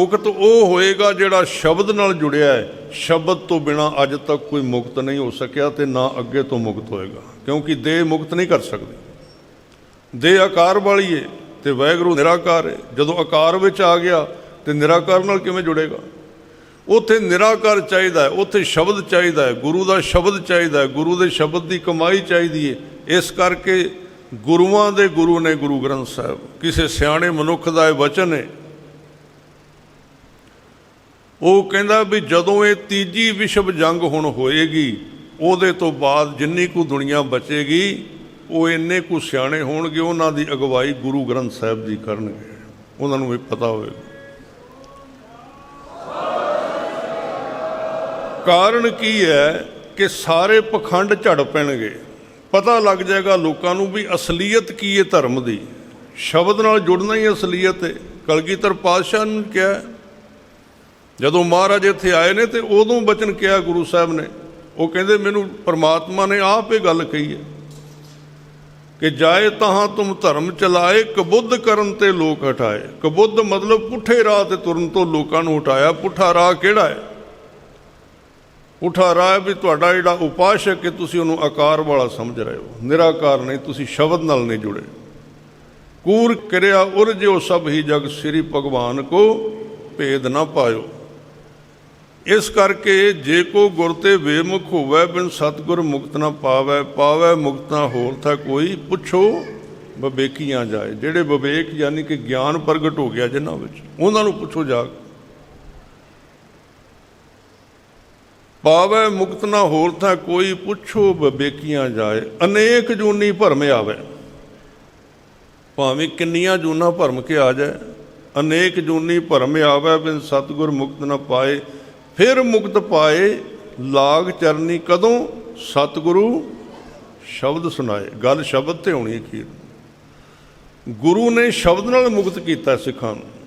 ਮੁਕਤ ਉਹ ਹੋਏਗਾ ਜਿਹੜਾ ਸ਼ਬਦ ਨਾਲ ਜੁੜਿਆ ਹੈ। ਸ਼ਬਦ ਤੋਂ ਬਿਨਾ ਅੱਜ ਤੱਕ ਕੋਈ ਮੁਕਤ ਨਹੀਂ ਹੋ ਸਕਿਆ ਤੇ ਨਾ ਅੱਗੇ ਤੋਂ ਮੁਕਤ ਹੋਏਗਾ। ਕਿਉਂਕਿ ਦੇਹ ਮੁਕਤ ਨਹੀਂ ਕਰ ਸਕਦੀ। ਦੇਹ ਆਕਾਰ ਵਾਲੀ ਏ ਤੇ ਵੈਗਰੂ ਨਿਰਾਕਾਰ ਏ। ਜਦੋਂ ਆਕਾਰ ਵਿੱਚ ਆ ਗਿਆ ਤੇ ਨਿਰਾਕਾਰ ਨਾਲ ਕਿਵੇਂ ਜੁੜੇਗਾ? ਉੱਥੇ ਨਿਰਾਕਾਰ ਚਾਹੀਦਾ ਹੈ, ਉੱਥੇ ਸ਼ਬਦ ਚਾਹੀਦਾ ਹੈ, ਗੁਰੂ ਦਾ ਸ਼ਬਦ ਚਾਹੀਦਾ ਹੈ, ਗੁਰੂ ਦੇ ਸ਼ਬਦ ਦੀ ਕਮਾਈ ਚਾਹੀਦੀ ਹੈ ਇਸ ਕਰਕੇ ਗੁਰੂਆਂ ਦੇ ਗੁਰੂ ਨੇ ਗੁਰੂ ਗ੍ਰੰਥ ਸਾਹਿਬ। ਕਿਸੇ ਸਿਆਣੇ ਮਨੁੱਖ ਦਾ ਇਹ ਵਚਨ ਹੈ ਉਹ ਕਹਿੰਦਾ ਵੀ ਜਦੋਂ ਇਹ ਤੀਜੀ ਵਿਸ਼ਵ ਜੰਗ ਹੁਣ ਹੋਏਗੀ, ਉਹਦੇ ਤੋਂ ਬਾਅਦ ਜਿੰਨੀ ਕੁ ਦੁਨੀਆ ਬਚੇਗੀ, ਉਹ ਇੰਨੇ ਕੁ ਸਿਆਣੇ ਹੋਣਗੇ, ਉਹਨਾਂ ਦੀ ਅਗਵਾਈ ਗੁਰੂ ਗ੍ਰੰਥ ਸਾਹਿਬ ਜੀ ਕਰਨਗੇ। ਉਹਨਾਂ ਨੂੰ ਵੀ ਪਤਾ ਹੋਵੇਗਾ। ਕਾਰਨ ਕੀ ਹੈ ਕਿ ਸਾਰੇ ਪਖੰਡ ਝੜ ਪੈਣਗੇ। ਪਤਾ ਲੱਗ ਜਾਏਗਾ ਲੋਕਾਂ ਨੂੰ ਵੀ ਅਸਲੀਅਤ ਕੀ ਹੈ ਧਰਮ ਦੀ। ਸ਼ਬਦ ਨਾਲ ਜੁੜਨਾ ਹੀ ਅਸਲੀਅਤ ਹੈ। ਕਲਗੀਧਰ ਪਾਤਸ਼ਾਹ ਨੇ ਕਿਹਾ ਜਦੋਂ ਮਹਾਰਾਜ ਇੱਥੇ ਆਏ ਨੇ ਤੇ ਉਦੋਂ ਬਚਨ ਕਿਹਾ ਗੁਰੂ ਸਾਹਿਬ ਨੇ। ਉਹ ਕਹਿੰਦੇ, ਮੈਨੂੰ ਪਰਮਾਤਮਾ ਨੇ ਆਪ ਇਹ ਗੱਲ ਕਹੀ ਹੈ ਕਿ ਜਾਏ ਤਹਾਂ ਤੁਮ ਧਰਮ ਚਲਾਏ, ਕਬੁੱਧ ਕਰਨ ਤੇ ਲੋਕ ਹਟਾਏ। ਕਬੁੱਧ ਮਤਲਬ ਪੁੱਠੇ ਰਾਹ ਤੇ ਤੁਰਨ ਤੋਂ ਲੋਕਾਂ ਨੂੰ ਹਟਾਇਆ। ਪੁੱਠਾ ਰਾਹ ਕਿਹੜਾ ਹੈ? ਪੁੱਠਾ ਰਾਹ ਹੈ ਵੀ ਤੁਹਾਡਾ ਜਿਹੜਾ ਉਪਾਸ਼ ਹੈ ਕਿ ਤੁਸੀਂ ਉਹਨੂੰ ਆਕਾਰ ਵਾਲਾ ਸਮਝ ਰਹੇ ਹੋ। ਨਿਰਾਕਾਰ ਨਹੀਂ, ਤੁਸੀਂ ਸ਼ਬਦ ਨਾਲ ਨਹੀਂ ਜੁੜੇ। ਕੂਰ ਕਿਰਿਆ ਉਰਜਿਓ ਸਭ ਹੀ ਜਗ ਸ੍ਰੀ ਭਗਵਾਨ ਕੋ ਭੇਦ ਨਾ ਪਾਇਓ। ਇਸ ਕਰਕੇ ਜੇ ਕੋ ਗੁਰ ਤੇ ਬੇਮੁਖ ਹੋਵੇ, ਬਿਨ ਸਤਗੁਰ ਮੁਕਤ ਨਾ ਪਾਵੇ ਪਾਵੇ ਮੁਕਤ ਨਾ ਹੋਰ ਤਾਂ ਕੋਈ, ਪੁੱਛੋ ਬਵੇਕੀਆਂ ਜਾਏ। ਜਿਹੜੇ ਵਿਵੇਕ ਯਾਨੀ ਕਿ ਗਿਆਨ ਪ੍ਰਗਟ ਹੋ ਗਿਆ ਜਿਨ੍ਹਾਂ ਵਿੱਚ, ਉਹਨਾਂ ਨੂੰ ਪੁੱਛੋ ਜਾ ਕੇ। ਪਾਵੇ ਮੁਕਤ ਨਾ ਹੋਰ ਤਾਂ ਕੋਈ, ਪੁੱਛੋ ਬਵੇਕੀਆਂ ਜਾਏ। ਅਨੇਕ ਜੂਨੀ ਭਰਮ ਆਵੇ। ਭਾਵੇਂ ਕਿੰਨੀਆਂ ਜੂਨਾਂ ਭਰਮ ਕੇ ਆ ਜਾਏ, ਅਨੇਕ ਜੂਨੀ ਭਰਮ ਆਵੇ, ਬਿਨ ਸਤਗੁਰ ਮੁਕਤ ਨਾ ਪਾਏ। ਫਿਰ ਮੁਕਤ ਪਾਏ ਲਾਗ ਚਰਨੀ ਕਦੋਂ? ਸਤਿਗੁਰੂ ਸ਼ਬਦ ਸੁਣਾਏ। ਗੱਲ ਸ਼ਬਦ ਤੇ ਹੋਣੀ ਅਖੀਰ। ਗੁਰੂ ਨੇ ਸ਼ਬਦ ਨਾਲ ਮੁਕਤ ਕੀਤਾ ਸਿੱਖਾਂ ਨੂੰ।